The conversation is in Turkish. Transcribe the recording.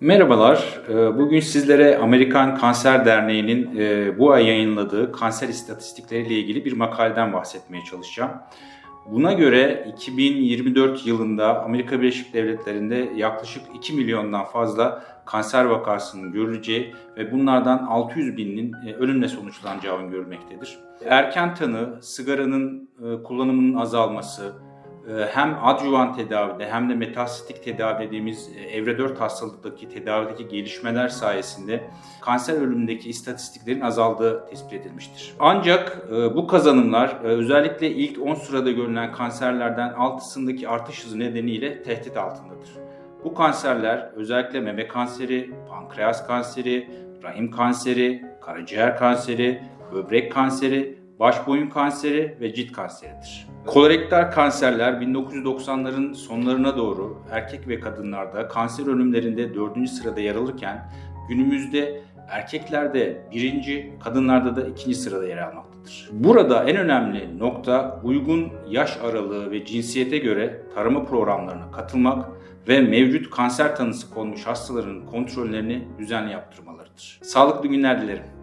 Merhabalar, Ee, bugün sizlere Amerikan Kanser Derneği'nin e, bu ay yayınladığı kanser istatistikleriyle ilgili bir makaleden bahsetmeye çalışacağım. Buna göre 2024 yılında Amerika Birleşik Devletleri'nde yaklaşık 2 milyondan fazla kanser vakasının görüleceği ve bunlardan 600 binin e, ölümle sonuçlanacağı öngörülmektedir. Erken tanı, sigaranın e, kullanımının azalması, hem adjuvan tedavide hem de metastatik tedavi dediğimiz e, evre 4 hastalıktaki tedavideki gelişmeler sayesinde kanser ölümündeki istatistiklerin azaldığı tespit edilmiştir. Ancak e, bu kazanımlar e, özellikle ilk 10 sırada görülen kanserlerden 6'sındaki artış hızı nedeniyle tehdit altındadır. Bu kanserler özellikle meme kanseri, pankreas kanseri, rahim kanseri, karaciğer kanseri, böbrek kanseri, baş boyun kanseri ve cilt kanseridir. Kolorektal kanserler 1990'ların sonlarına doğru erkek ve kadınlarda kanser ölümlerinde 4. sırada yer alırken günümüzde erkeklerde birinci, kadınlarda da ikinci sırada yer almaktadır. Burada en önemli nokta uygun yaş aralığı ve cinsiyete göre tarama programlarına katılmak ve mevcut kanser tanısı konmuş hastaların kontrollerini düzenli yaptırmalarıdır. Sağlıklı günler dilerim.